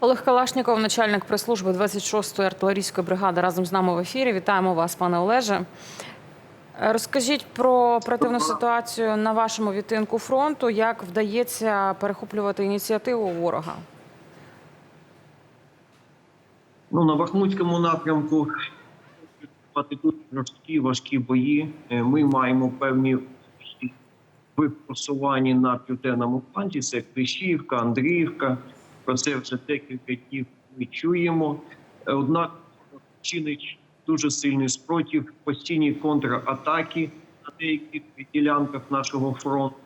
Олег Калашніков, начальник прес-служби 26-ї артилерійської бригади, разом з нами в ефірі. Вітаємо вас, пане Олеже. Розкажіть про оперативну ситуацію на вашому відтинку фронту. Як вдається перехоплювати ініціативу ворога? Ну, на Бахмутському напрямку жорсткі важкі бої. Е, Ми маємо певні успіхи в просуванні на південному фланзі. Це Клещівка, Андріївка. Про це вже декілька днів ми чуємо. Е, Однак чинить дуже сильний спротив, постійні контратаки на деяких ділянках нашого фронту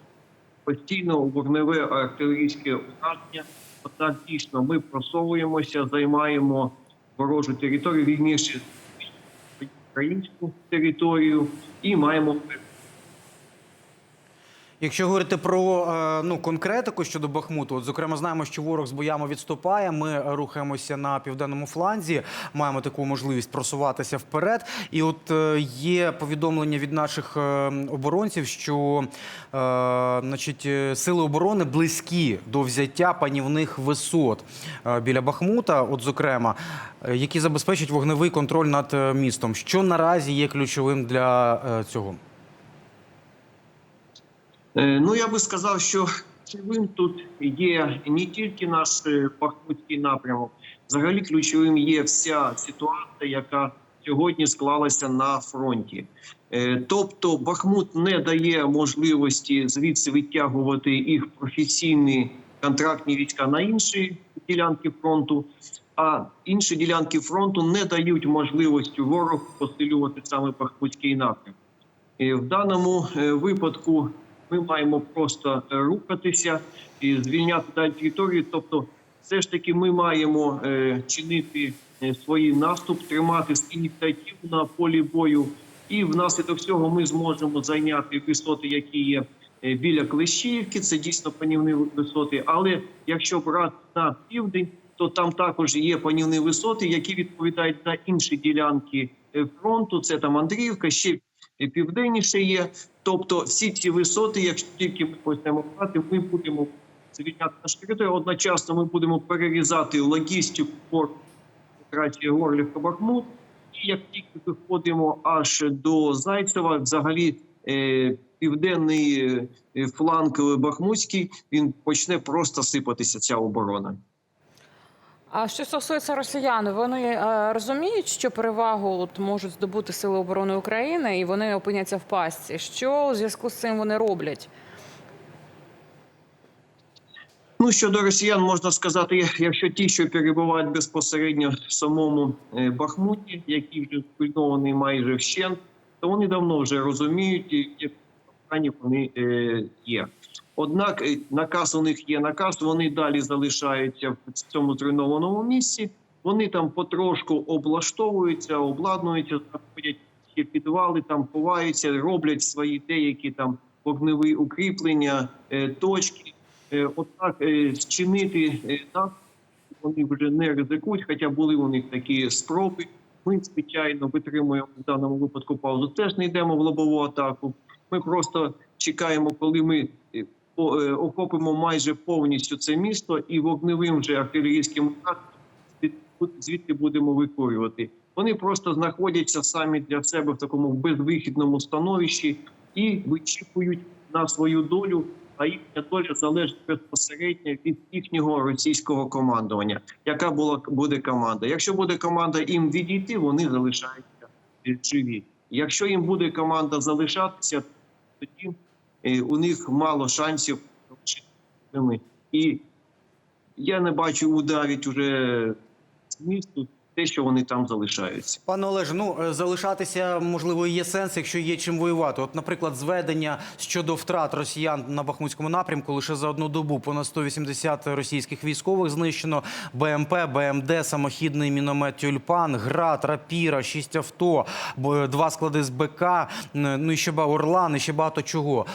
постійно вогневе артилерійське ураження. Однак дійсно ми просовуємося, займаємо ворожу територію, вільніше українську територію і маємо Якщо говорити про е, ну конкретику щодо Бахмуту, от зокрема знаємо, що ворог з боями відступає. Ми рухаємося на південному фланзі, маємо таку можливість просуватися вперед. І от е, є повідомлення від наших е, оборонців, що значить, сили оборони близькі до взяття панівних висот біля Бахмута, от зокрема, які забезпечать вогневий контроль над містом. Що наразі є ключовим для цього? Е, Ну, я би сказав, що ключовим тут є не тільки наш е, Бахмутський напрямок, взагалі ключовим є вся ситуація, яка сьогодні склалася на фронті. Е, Тобто Бахмут не дає можливості звідси витягувати їх професійні контрактні війська на інші ділянки фронту. А інші ділянки фронту не дають можливості ворогу посилювати саме Бахмутський напрямок. В даному е, випадку ми маємо просто е, рухатися і звільняти далі територію. Тобто, все ж таки, ми маємо е, чинити е, свій наступ, тримати ініціативу на полі бою, і внаслідок цього ми зможемо зайняти висоти, які є біля Клещіївки. Це дійсно панівні висоти. Але якщо брати на південь, то там також є панівні висоти, які відповідають за інші ділянки фронту. Це там Андріївка, ще і південніше є. Тобто, всі ці висоти, якщо тільки ми почнемо брати, ми будемо звільняти нашу територію. Одночасно ми будемо перерізати логістику порту операції Горлівка Бахмут. І як тільки виходимо аж до Зайцева, взагалі е, південний е, фланг Бахмутський, він почне просто сипатися ця оборона. А що стосується росіян, вони е, розуміють, що перевагу от можуть здобути сили оборони України, і вони опиняться в пастці. Що у зв'язку з цим вони роблять? Ну щодо росіян, можна сказати, якщо ті, що перебувають безпосередньо в самому е, Бахмуті, які вже зруйновані майже вщент, то вони давно вже розуміють, які вони е, є. Однак е, наказ у них є наказ. Вони далі залишаються в цьому зруйнованому місці. Вони там потрошку облаштовуються, обладнуються, знаходять підвали, там ховаються, роблять свої деякі там вогневі укріплення, е, точки. Е, е, зчинити так вони вже не ризикують, хоча були у них такі спроби. Ми, звичайно, витримуємо в даному випадку паузу. Теж не йдемо в лобову атаку. Ми просто чекаємо, коли ми е, охопимо майже повністю це місто, і вогневим вже артилерійським ударом звідти будемо викорювати. Вони просто знаходяться самі для себе в такому безвихідному становищі і вичікують на свою долю. А їхня доля залежить безпосередньо від їхнього російського командування. Яка була буде команда? Якщо буде команда їм відійти, вони залишаються живі. Якщо їм буде команда залишатися, тоді у них мало шансів. І я не бачу ударить уже змісту те, що вони там залишаються. Пане Олеже, ну е, залишатися можливо є сенс, якщо є чим воювати. От, наприклад, зведення щодо втрат росіян на Бахмутському напрямку лише за одну добу понад 180 російських військових знищено. БМП, БМД, самохідний міномет Тюльпан, град, рапіра, шість авто, бо- два склади з БК, е, ну і ще ба- Орлан, і ще багато чого.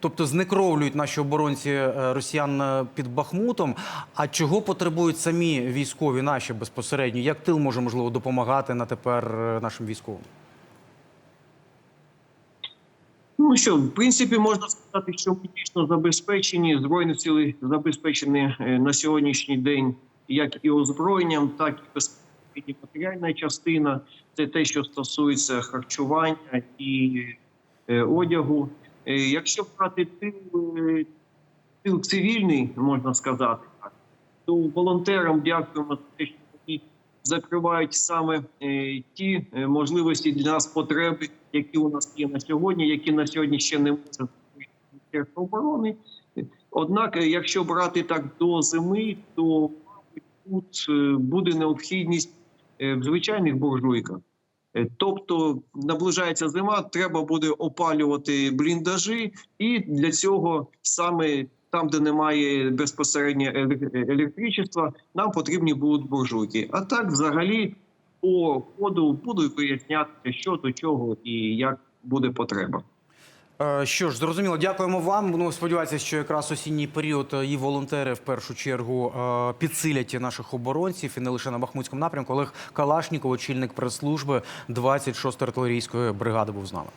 Тобто знекровлюють наші оборонці е, росіян е, під Бахмутом. А чого потребують самі військові наші безпосередньо? Як тил може можливо допомагати на тепер е, нашим військовим? Ну що, в принципі, можна сказати, що ми дійсно забезпечені, збройні сили забезпечені на сьогоднішній день як і озброєнням, так і безпосередньо матеріальна частина. Це те, що стосується харчування і одягу. Е, Якщо брати тил, е, тил цивільний, можна сказати так, то волонтерам дякуємо за те, що вони закривають саме е, ті можливості для нас потреби, які у нас є на сьогодні, які на сьогодні ще не може Міністерство оборони. Однак, якщо брати так до зими, то тут буде необхідність в звичайних буржуйках. Е, Тобто наближається зима, треба буде опалювати бліндажі, і для цього саме там, де немає безпосередньо еле- електричества, нам потрібні будуть буржуйки. А так, взагалі, по ходу будуть виясняти, що до чого і як буде потреба. Е, Що ж, зрозуміло, дякуємо вам. Ну, сподіваюся, що якраз осінній період е, і волонтери в першу чергу е, підсилять наших оборонців і не лише на Бахмутському напрямку. Олег Калашніков, очільник прес-служби 26-ї артилерійської бригади, був з нами.